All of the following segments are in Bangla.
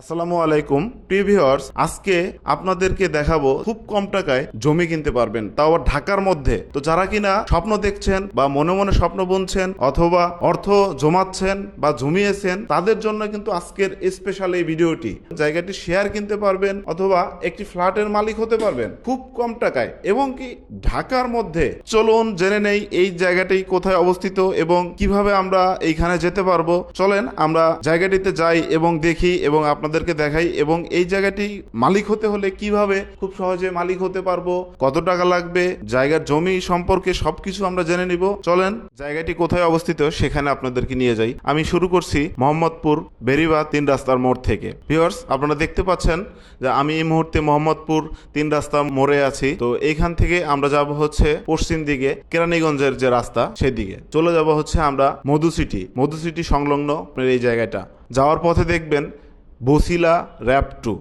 আসসালামু আলাইকুম। প্রিভিউয়ার্স আজকে আপনাদেরকে দেখাবো খুব কম টাকায় জমি কিনতে পারবেন, তাও ঢাকার মধ্যে। তো যারা কিনা স্বপ্ন দেখছেন বা মনে মনে স্বপ্ন বুনছেন অথবা অর্থ জমাচ্ছেন বা জমিয়েছেন, তাদের জন্য কিন্তু আজকের স্পেশাল এই ভিডিওটি। জায়গাটি শেয়ার কিনতে পারবেন অথবা একটি ফ্ল্যাটের মালিক হতে পারবেন খুব কম টাকায়। এবং কি ঢাকার মধ্যে? চলুন জেনে নেই এই জায়গাটি কোথায় অবস্থিত এবং কীভাবে আমরা এইখানে যেতে পারব। চলেন আমরা জায়গাটিতে যাই এবং দেখি এবং আপনাদেরকে দেখাই এবং এই জায়গাটি মালিক হতে হলে কীভাবে খুব সহজে মালিক হতে পারব, কত টাকা লাগবে, জায়গার জমি সম্পর্কে সবকিছু আমরা জেনে নিব। চলেন, জায়গাটি কোথায় অবস্থিত সেখানে আপনাদেরকে নিয়ে যাই। আমি শুরু করছি মোহাম্মদপুর বেরিবা তিন রাস্তার মোড় থেকে। ভিউয়ার্স, আপনারা দেখতে পাচ্ছেন যে আমি এই মুহূর্তে মোহাম্মদপুর তিন রাস্তা মোড়ে আছি। তো এইখান থেকে আমরা যাব হচ্ছে পশ্চিম দিকে, কেরানীগঞ্জের যে রাস্তা সেদিকে। চলে যাব হচ্ছে আমরা মধু সিটি মধু সিটি সংলগ্ন এই জায়গাটা। যাওয়ার পথে দেখবেন বসিলা র্যাপ টু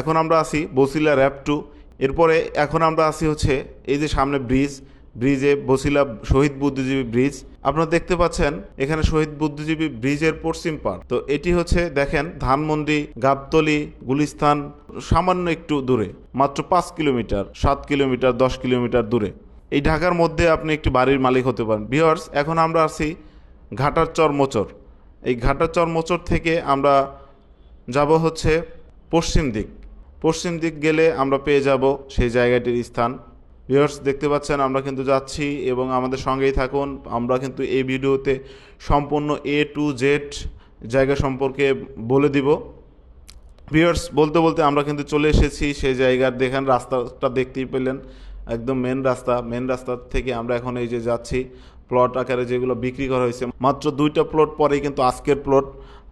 এখন আমরা আছি বসিলা র্যাপ টু এরপরে এখন আমরা আছি হচ্ছে এই যে সামনে ব্রিজ, ব্রিজে বসিলা শহীদ বুদ্ধিজীবী ব্রিজ। আপনারা দেখতে পাচ্ছেন এখানে শহীদ বুদ্ধিজীবী ব্রিজের পশ্চিম পার তো এটি হচ্ছে দেখেন ধানমন্ডি, গাবতলি, গুলিস্তান, সামান্য একটু দূরে, মাত্র পাঁচ কিলোমিটার, সাত কিলোমিটার, দশ কিলোমিটার দূরে। এই ঢাকার মধ্যে আপনি একটি বাড়ির মালিক হতে পারেন। ভিওয়ার্স এখন আমরা আছি ঘাটার চর মোচর। এই ঘাটার চর মোচর থেকে আমরা যাব হচ্ছে পশ্চিম দিক। পশ্চিম দিক গেলে আমরা পেয়ে যাব সেই জায়গাটির স্থান। ভিউয়ার্স, দেখতে পাচ্ছেন আমরা কিন্তু যাচ্ছি এবং আমাদের সঙ্গেই থাকুন। আমরা কিন্তু এই ভিডিওতে সম্পূর্ণ এ টু জেড জায়গা সম্পর্কে বলে দিব। ভিউয়ার্স, বলতে বলতে আমরা কিন্তু চলে এসেছি সেই জায়গার দেখেন রাস্তাটা দেখতেই পেলেন। একদম মেন রাস্তা মেন রাস্তা থেকে আমরা এখন এই যে যাচ্ছি। প্লট আকারে যেগুলো বিক্রি করা হয়েছে, মাত্র দুইটা প্লট পরেই কিন্তু আজকের প্লট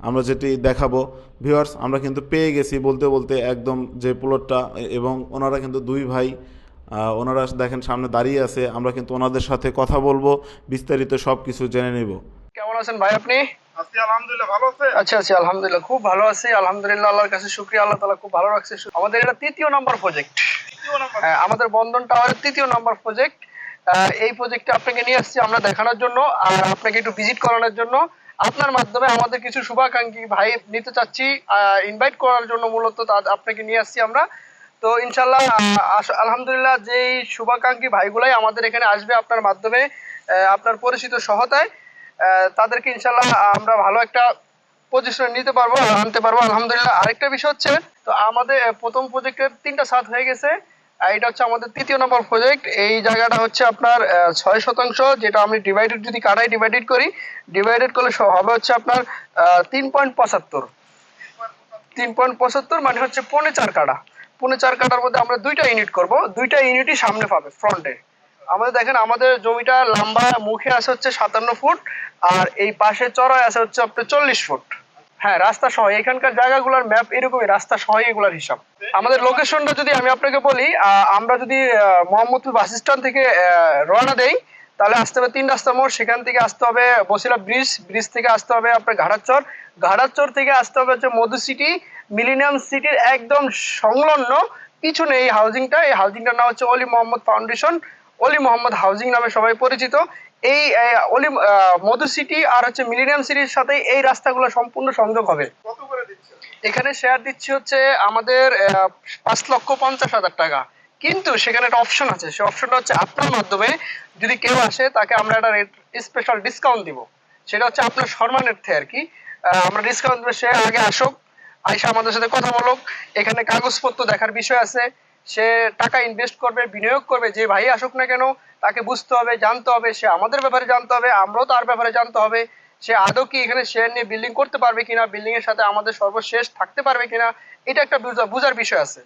আমরা যেটি দেখাবো ভিউয়ার্স আমরা কিন্তু পেয়ে গেছি বলতে বলতে একদম যে প্লটটা এবং ওনারা কিন্তু দুই ভাই ওনারা দেখেন সামনে দাঁড়িয়ে আছে আমরা কিন্তু ওনাদের সাথে কথা বলব বিস্তারিত সব কিছু জেনে নেব। কেমন আছেন ভাই আপনি? আজকে আলহামদুলিল্লাহ ভালো আছে? আচ্ছা আচ্ছা আলহামদুলিল্লাহ খুব ভালো আছি আলহামদুলিল্লাহ আল্লাহর কাছে শুক্রিয়া আল্লাহ তাআলা খুব ভালো রাখছে। আমাদের এটা তৃতীয় নাম্বার প্রজেক্ট হ্যাঁ আমাদের বন্ধন টাওয়ারের তৃতীয় নাম্বার প্রজেক্ট এই প্রজেক্টে আপনাকে নিয়ে আসছি আমরা দেখানোর জন্য আর আপনাকে একটু ভিজিট করানোর জন্য। আপনার মাধ্যমে আমাদের কিছু শুভাকাঙ্ক্ষী ভাই নিতে চাচ্ছি ইনভাইট করার জন্য মূলত আপনাকে নিয়ে আসছি আমরা। তো ইনশাল্লাহ আলহামদুলিল্লাহ যেই শুভাকাঙ্ক্ষী ভাইগুলাই আমাদের এখানে আসবে আপনার মাধ্যমে আপনার পরিচিত সহতায় তাদেরকে ইনশাল্লাহ আমরা ভালো একটা পজিশনে নিতে পারব, আনতে পারব। আলহামদুলিল্লাহ, আরেকটা বিষয় হচ্ছে, তো আমাদের প্রথম প্রজেক্টের তিনটা সাত হয়ে গেছে। আর এটা হচ্ছে আমাদের তৃতীয় নম্বর প্রজেক্ট এই জায়গাটা হচ্ছে আপনার ছয় শতাংশ, যেটা আমি ডিভাইডেড যদি কাটাই ডিভাইডেড করি ডিভাইডেড করলে হবে হচ্ছে আপনার তিন পয়েন্ট পঁচাত্তর। তিন পয়েন্ট পঁচাত্তর মানে হচ্ছে পৌনে চার কাটা। পৌনে চার কাটার মধ্যে আমরা দুইটা ইউনিট করব। দুইটা ইউনিটই সামনে পাবে ফ্রন্টে আমাদের দেখেন, আমাদের জমিটা লম্বা, মুখে আছে হচ্ছে সাতান্ন ফুট, আর এই পাশে চড়ায় আছে হচ্ছে আপনার চল্লিশ ফুট। হ্যাঁ রাস্তা সহ, এখানকার জায়গাগুলোর ম্যাপ এরকমই, রাস্তা সহ এগুলার হিসাব। আমাদের লোকেশনটা যদি আমি আপনাকে বলি আমরা যদি মোহাম্মদপুর বাস স্ট্যান্ড থেকে রওনা দেই, তাহলে আসতে হবে তিন রাস্তা মোড়, সেখান থেকে আসতে হবে বসিলা ব্রিজ ব্রিজ থেকে আসতে হবে আপনার ঘাটাচর। ঘাটাচর থেকে আসতে হবে হচ্ছে মধু সিটি মিলিনিয়াম সিটির একদম সংলগ্ন, পিছনে এই হাউজিংটা এই হাউজিংটার নাম হচ্ছে অলি মোহাম্মদ ফাউন্ডেশন অলি মোহাম্মদ হাউজিং নামে সবাই পরিচিত। এই অলি মধু সিটি আর হচ্ছে মিলিনিয়াম সিটির সাথে এই রাস্তাগুলো সম্পূর্ণ সংযোগ হবে। এখানে শেয়ার দিচ্ছি হচ্ছে আমাদের পাঁচ লক্ষ পঞ্চাশ হাজার টাকা। কিন্তু সেখানে একটা অপশন আছে। সেই অপশনটা হচ্ছে আপনার মাধ্যমে যদি কেউ আসে তাকে আমরা একটা স্পেশাল ডিসকাউন্ট দিব। সেটা হচ্ছে আপনার সম্মানার্থে আর কি। আমরা ডিসকাউন্ট দেবো সে আগে আসুক আইসা আমাদের সাথে কথা বলুক। এখানে কাগজপত্র দেখার বিষয় আছে। সে টাকা ইনভেস্ট করবে, বিনিয়োগ করবে, যে ভাই আসুক না কেন, তাকে বুঝতে হবে, জানতে হবে, সে আমাদের ব্যাপারে জানতে হবে, আমরাও তার ব্যাপারে জানতে হবে, সে আদৌ কি এখানে শেয়ার নিয়ে বিল্ডিং করতে পারবে কিনা বিল্ডিং এর সাথে আমাদের সর্বশেষ থাকতে পারবে কিনা, এটা একটা বুঝা- বুঝার বিষয় আছে।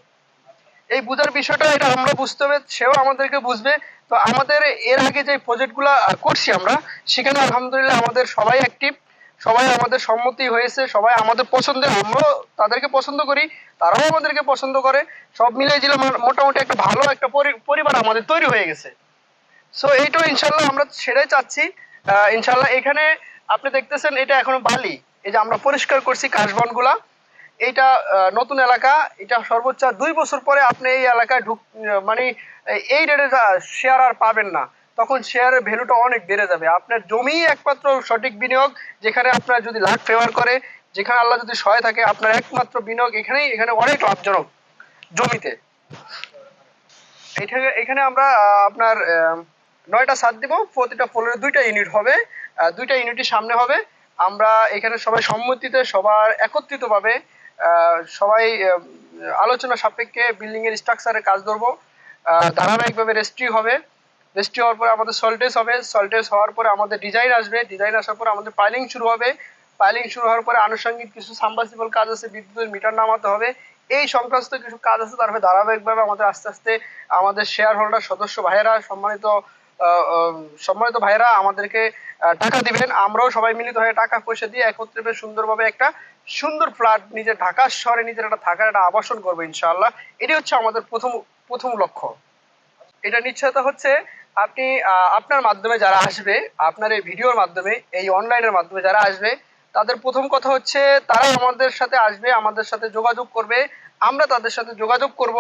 এই বুঝার বিষয়টা এটা আমরা বুঝতে হবে, সেও আমাদেরকে বুঝবে। তো আমাদের এর আগে যে প্রজেক্টগুলো করছি আমরা, সেখানে আলহামদুলিল্লাহ আমাদের সবাই অ্যাক্টিভ সবাই আমাদের সম্মতি হয়েছে, সবাই আমাদের পছন্দের, আমরাও তাদেরকে পছন্দ করি, তারাও আমাদেরকে পছন্দ করে। সব মিলিয়ে জিলে মোটামুটি একটা ভালো একটা পরি- পরিবার আমাদের তৈরি হয়ে গেছে। সো এইটা ইনশাল্লাহ আমরা সেটাই চাচ্ছি। ইনশাল্লাহ এখানে আপনি দেখতেছেন এটা এখনও বালি। এই যে আমরা পরিষ্কার করছি কাশবনগুলা। এইটা নতুন এলাকা। এটা সর্বোচ্চ দুই বছর পরে আপনি এই এলাকায় ঢুক মানে এই রেটে শেয়ার আর পাবেন না। তখন শেয়ারের ভ্যালুটা অনেক বেড়ে যাবে। আপনার জমি একমাত্র সঠিক বিনিয়োগ, যেখানে আপনার যদি লাখ ফেভার করে, যেখানে আল্লাহ যদি সহায় থাকে, আপনার একমাত্র বিনিয়োগ এখানেই, এখানে অনেক লাভজনক জমিতে। এখানে এখানে আমরা আপনার নয়টা সাত দিব, প্রতিটা ফ্লোরে দুইটা ইউনিট হবে দুইটা ইউনিটের সামনে হবে। আমরা এখানে সবাই সম্মতিতে, সবার একত্রিতভাবে সবাই আলোচনা সাপেক্ষে বিল্ডিং এর স্ট্রাকচারের কাজ ধরবো। ধারাবাহিকভাবে রেস্ট্রি হবে। রেস্ট্রি হওয়ার পরে আমাদের সল্টেজ হবে। সল্টেজ হওয়ার পরে আমাদের ডিজাইন আসবে। ডিজাইন আসার পরে আমাদের পাইলিং শুরু হবে। পাইলিং শুরু হওয়ার পরে আনুষঙ্গিক কিছু সাম্বাসিবল কাজ আছে, বিদ্যুতের মিটার নামাতে হবে। এই সংক্রান্ত কিছু কাজ আছে তারপরে ধারাবাহিকভাবে আমাদের আস্তে আস্তে আমাদের শেয়ার হোল্ডার সদস্য ভাইয়েরা, সম্মানিত সম্মানিত ভাইয়েরা আমাদেরকে টাকা দিবেন। আমরাও সবাই মিলিত হয়ে টাকা পয়সা দিয়ে একত্রে সুন্দরভাবে একটা সুন্দর ফ্ল্যাট নিজের ঢাকা শহরে নিজের একটা থাকার একটা আবাসন করব ইনশাআল্লাহ। এটি হচ্ছে আমাদের প্রথম প্রথম লক্ষ্য। এটা নিশ্চয়তা হচ্ছে আপনি আপনার মাধ্যমে যারা আসবে, আপনার এই ভিডিওর মাধ্যমে, এই অনলাইনের মাধ্যমে যারা আসবে, তাদের প্রথম কথা হচ্ছে, তারা আমাদের সাথে আসবে, আমাদের সাথে যোগাযোগ করবে, আমরা তাদের সাথে যোগাযোগ করব,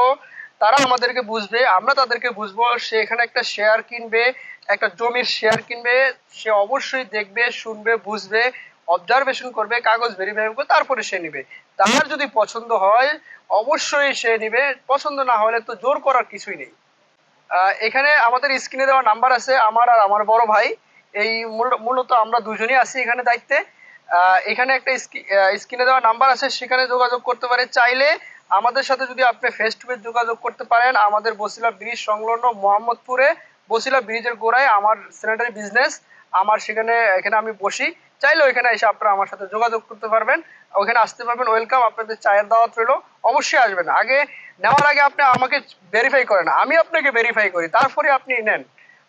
তারা আমাদেরকে বুঝবে, আমরা তাদেরকে বুঝব, সে এখানে একটা শেয়ার কিনবে, একটা জমির শেয়ার কিনবে, সে অবশ্যই দেখবে, শুনবে, বুঝবে অবজারভেশন করবে, কাগজ ভেরিফাই করবে, তারপরে সে নিবে। তার যদি পছন্দ হয়, অবশ্যই সে নিবে, পছন্দ না হলে তো জোর করার কিছুই নেই। এখানে আমাদের স্ক্রিনে দেওয়া নাম্বার আছে, আমার আর আমার বড় ভাই। এই মূলত আমরা দুজনই আছি এখানে দায়িত্বে। এখানে একটা স্ক্রিনে দেওয়া নাম্বার আছে, সেখানে যোগাযোগ করতে পারে চাইলে আমাদের সাথে যদি আপনি ফেস টু ফেস যোগাযোগ করতে পারেন, আমাদের বসিলা ব্রিজ সংলগ্ন মোহাম্মদপুরে, বসিলা ব্রিজের গোড়ায়, আমার স্যানিটারি বিজনেস আমার সেখানে, এখানে আমি বসি। চাইলে ওইখানে এসে আপনারা আমার সাথে যোগাযোগ করতে পারবেন। ওখানে আসতে পারবেন ওয়েলকাম আপনাদের চায়ের দাওয়াত রইল। অবশ্যই আসবেন। আগে নেওয়ার আগে আপনি আমাকে ভেরিফাই করেন। আমি আপনাকে ভেরিফাই করি। তারপরে আপনি নেন।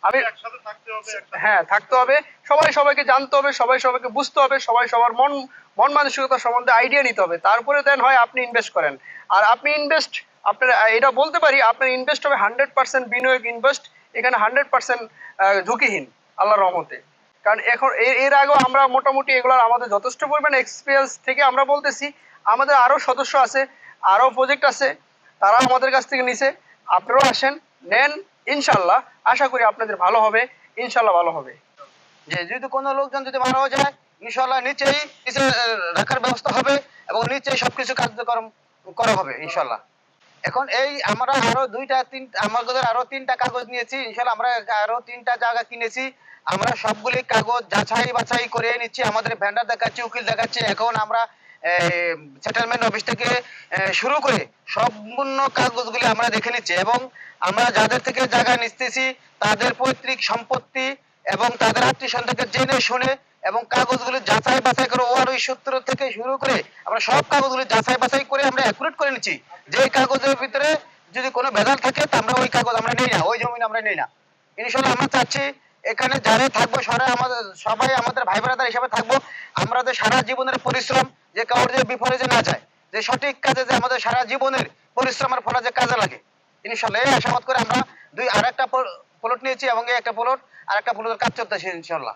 আমি থাকতে হবে হ্যাঁ থাকতে হবে। সবাই সবাইকে জানতে হবে সবাই সবাইকে বুঝতে হবে সবাই সবার মন মন মানসিকতা সম্বন্ধে আইডিয়া নিতে হবে। তারপরে দেন হয় আপনি ইনভেস্ট করেন। আর আপনি ইনভেস্ট আপনার এটা বলতে পারি আপনার ইনভেস্ট হবে হান্ড্রেড পার্সেন্ট বিনিয়োগ ইনভেস্ট এখানে হান্ড্রেড পার্সেন্ট ঝুঁকিহীন আল্লাহর রহমতে। কারণ এখন এর আগেও আমরা মোটামুটি এগুলোর আমাদের যথেষ্ট পরিমাণ এক্সপিরিয়েন্স থেকে আমরা বলতেছি। আমাদের আরও সদস্য আছে আরও প্রজেক্ট আছে তারা আমাদের কাছ থেকে নিছে। আপনারাও আসেন, নেন ইনশাল্লাহ আশা করি আপনাদের ভালো হবে ইনশাল্লাহ ভালো হবে। যে যদি কোনো লোকজন যদি মারাও যায় ইনশাল্লাহ নিচেই, নিচে রাখার ব্যবস্থা হবে এবং নিচেই সবকিছু কার্যক্রম করা হবে ইনশাল্লাহ এখন এই আমরা আরও দুইটা, তিন আমাদের আরও তিনটা কাগজ নিয়েছি, ইনশাল্লাহ আমরা আরও তিনটা জায়গা কিনেছি। আমরা সবগুলি কাগজ যাচাই বাছাই করে নিচ্ছি, আমাদের ভেন্ডার দেখাচ্ছি, উকিল দেখাচ্ছি। এখন আমরা সেটেলমেন্ট অফিস থেকে শুরু করে সম্পূর্ণ কাগজগুলি আমরা দেখে নিচ্ছি এবং আমরা যাদের থেকে জায়গা নিতেছি তাদের পৈতৃক সম্পত্তি এবং তাদের আত্মীয় স্বজনকে জেনে শুনে এবং কাগজগুলি যাচাই বাছাই করে ওয়ার ওই সূত্র থেকে শুরু করে আমরা সব কাগজগুলি যাচাই বাছাই করে আমরা অ্যাকুরেট করে নিচ্ছি। যে কাগজের ভিতরে যদি কোনো ভেজাল থাকে, তা আমরা ওই কাগজ আমরা নেই না, ওই জমিন আমরা নেই না। ইনশাল্লাহ আমরা চাচ্ছি এখানে যারা থাকব, সারা আমাদের, সবাই আমাদের ভাই ব্রাদার হিসাবে থাকব। আমাদের সারা জীবনের পরিশ্রম, যে কাউর যে বিফলে যে না যায়, যে সঠিক কাজে যে আমাদের সারা জীবনের পরিশ্রমের ফলে যে কাজে লাগে। ইনশাল্লাহ এই আশাবাদ করে আমরা দুই আর একটা প্লট নিয়েছি এবং একটা প্লট আর একটা প্লটের কাজ চলতেছে ইনশাল্লাহ